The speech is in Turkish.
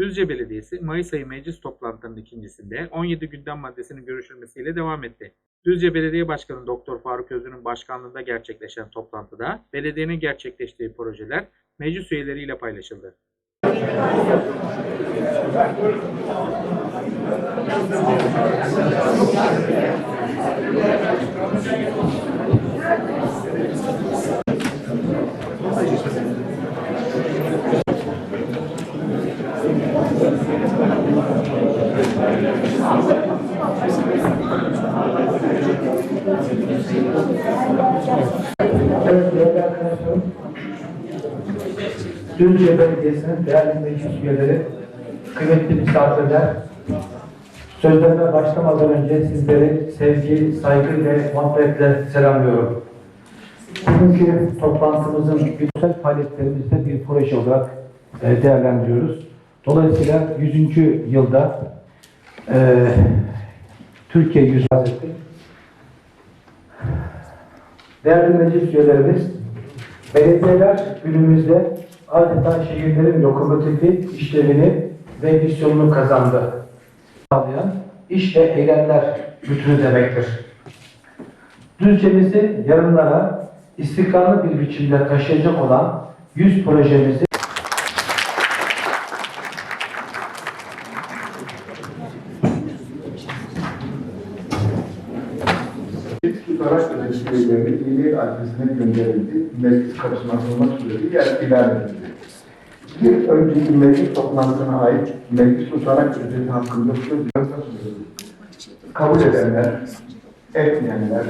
Düzce Belediyesi Mayıs ayı meclis toplantılarının ikincisinde 17 gündem maddesinin görüşülmesiyle devam etti. Düzce Belediye Başkanı Doktor Faruk Özün'ün başkanlığında gerçekleşen toplantıda belediyenin gerçekleştiği projeler meclis üyeleriyle paylaşıldı. Düzce Belediyesi'nin değerli meclis üyeleri, kıymetli misafirler, sözlerime başlamadan önce sizleri sevgi, saygı ve muhabbetle selamlıyorum. Bugünkü toplantımızın güzel faaliyetlerimizde bir proje olarak e, değerlendiriyoruz. Dolayısıyla 100. yılda e, Türkiye yüz ettik. Değerli meclis üyelerimiz, belediyeler günümüzde adeta şehirlerin lokomotifi işlevini ve misyonunu kazandı. Sağlayan iş ve eylemler bütünü demektir. Düzcemizi yarınlara istikrarlı bir biçimde taşıyacak olan 100 projemizi tutarak ödeşmeleri ili adresine gönderildi. Meclis karışmasına süreci yer ilan edildi. Bir önceki meclis toplantısına ait meclis tutarak ücreti hakkında söz Kabul edenler, etmeyenler,